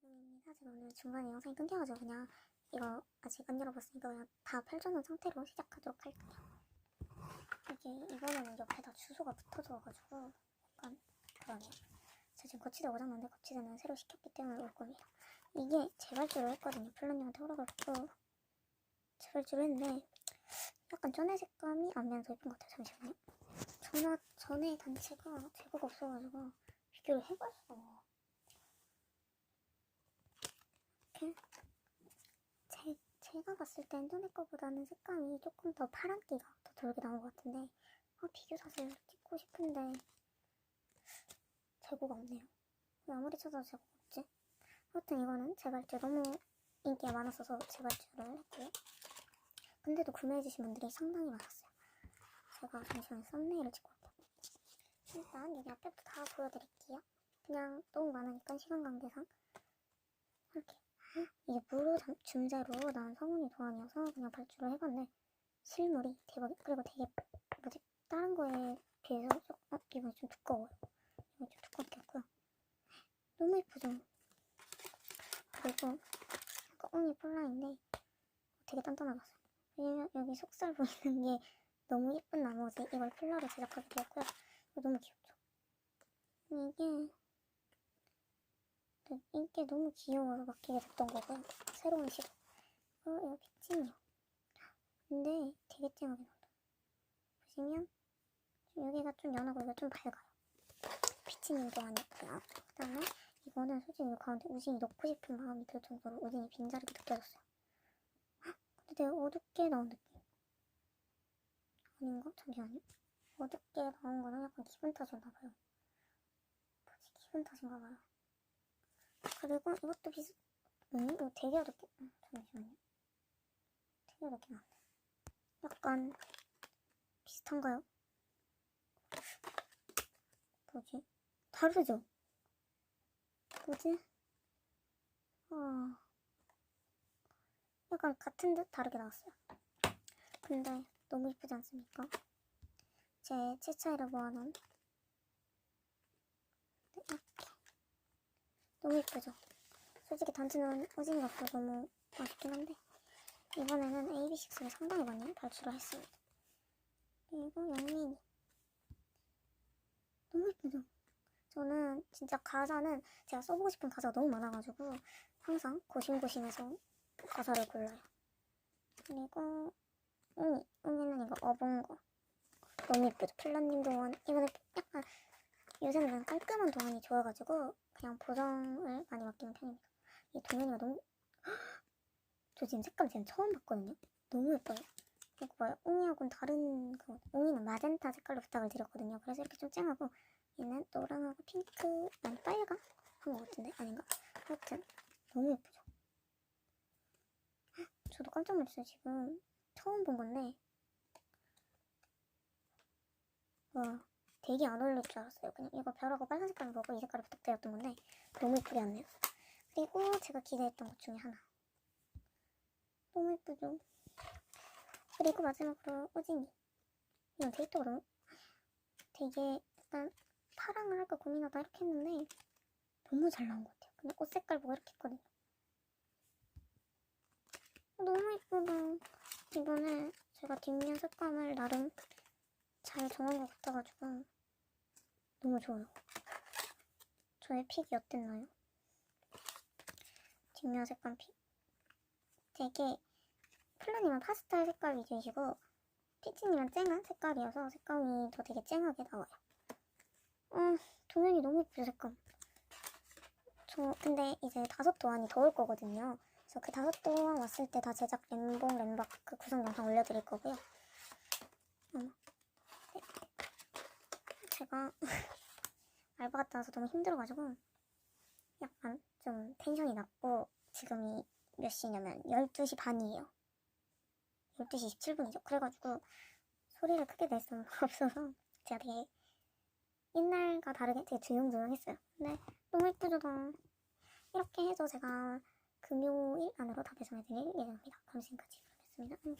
고능입니다. 제가 오늘 중간에 영상이 끊겨가지고 그냥 이거 아직 안 열어봤으니까 그냥 다 펼쳐놓은 상태로 시작하도록 할게요. 이게 이번에는 옆에 다 주소가 붙어져가지고 약간 그러네요. 제가 지금 거치대 오장난데 거치대는 새로 시켰기 때문에 올 겁니다. 이게 재발주로 했거든요. 플로님한테 허락을 받고 재발주로 했는데 약간 전에 색감이 안면 더 예쁜 것 같아요. 잠시만요. 전화, 전에 단체가 재고가 없어가지고 비교를 해봤어. 제, 제가 봤을 땐 전에 거보다는 색감이 조금 더 파란기가 더 돌게 나온 것 같은데 아, 비교 사진을 찍고 싶은데 재고가 없네요. 왜 아무리 찾아도 재고가 없지? 하여튼 이거는 재발주 너무 인기가 많았어서 재발주를 했고요. 근데도 구매해주신 분들이 상당히 많았어요. 제가 잠시만요. 썸네일을 찍고 올게요. 일단 여기 앞에부터 다 보여드릴게요. 그냥 너무 많으니까 시간 관계상 이렇게 이 게 무료 잠- 중재로 나온 성운이 도안이어서 그냥 발주를 해봤는데 실물이 대박 그리고 되게 뭐지 다른 거에 비해서 좀 어, 이번에 좀 두꺼워요. 이거 좀 두껍게 했고요. 너무 예쁘죠? 그리고 꽁이 폴라인데 되게 단단하겠어요. 왜냐면 여기 속살 보이는 게 너무 예쁜 나머지 이걸 필러로 제작하게 되었고요. 너무 귀엽죠? 이게 네, 이게 너무 귀여워서 맡기게 됐던 거고요. 새로운 시도. 어, 이거 픽진이요. 근데 되게 쨍하게 나온다. 보시면 좀 여기가 좀 연하고 여기가 좀 밝아요. 피치님도 아니었고요. 그 다음에 이거는 솔직히 이 가운데 우진이 넣고 싶은 마음이 들 정도로 우진이 빈자리가 느껴졌어요. 헉, 근데 되게 어둡게 나온 느낌. 아닌가? 잠시만요. 어둡게 나온 거는 약간 기분 탓이었나 봐요. 뭐지? 기분 탓인가 봐요. 그리고 이것도 비슷, 음, 이거 되게 어렵게, 음, 잠시만요. 되게 어렵게 나왔네. 약간 비슷한가요? 뭐지? 다르죠? 뭐지? 아, 약간 같은 듯 다르게 나왔어요. 근데 너무 예쁘지 않습니까? 제 채차이를 모아놓은 네, 이렇게 너무 예쁘죠? 솔직히 단추는 오징이가 없어서 너무 아쉽긴 한데 이번에는 AB6를 상당히 많이 발주를 했습니다. 그리고 영민이 너무 예쁘죠? 저는 진짜 가사는 제가 써보고 싶은 가사가 너무 많아가지고 항상 고심고심해서 가사를 골라요. 그리고 응, 응이는 이거 어본 거 너무 예쁘죠? 플라님 동안 이거는 약간 요새는 그냥 깔끔한 동안이 좋아가지고 그냥 보정을 많이 맡기는 편입니다. 이 동현이가 너무 저 지금 색감 지금 처음 봤거든요. 너무 예뻐요. 이거 봐요. 옹이하고는 다른 그 옹이는 마젠타 색깔로 부탁을 드렸거든요. 그래서 이렇게 좀 쨍하고 얘는 노랑하고 핑크 아니 빨간 한것 같은데 아닌가? 하여튼 너무 예쁘죠. 저도 깜짝 놀랐어요. 지금 처음 본 건데 와 되게 안 어울릴 줄 알았어요. 그냥 이거 별하고 빨간 색깔을 보고 이 색깔을 부탁드렸던 건데 너무 예쁘게 왔네요. 그리고 제가 기대했던 것 중에 하나. 너무 예쁘죠? 그리고 마지막으로 오진이. 이건 데이터가 너무 되게 약간 파랑을 할까 고민하다 이렇게 했는데 너무 잘 나온 것 같아요. 근데 옷 색깔 보고 이렇게 했거든요. 너무 예쁘다. 이번에 제가 뒷면 색감을 나름 잘 정한 것 같아가지고 너무 좋아요. 저의 픽이 어땠나요? 뒷면 색감 픽. 되게 플라님은 파스텔 색깔 위주이시고 피치님은 쨍한 색깔이어서 색감이 더 되게 쨍하게 나와요. 음, 동현이 너무 예쁘죠 색감. 저 근데 이제 다섯 도안이 더 올 거거든요. 그래서 그 다섯 도안 왔을 때 다 제작 램봉 램박 그 구성 영상 올려드릴 거고요. 네. 제가 알바 갔다 와서 너무 힘들어가지고 약간 좀 텐션이 낮고 지금이 몇 시냐면 12시 반이에요. 12시 27분이죠. 그래가지고 소리를 크게 낼 수는 없어서 제가 되게 옛날과 다르게 되게 조용조용했어요. 근데 너무 예쁘죠, 다. 이렇게 해서 제가 금요일 안으로 다 배송해드릴 예정입니다. 그럼 지금까지 그렇겠습니다. 음.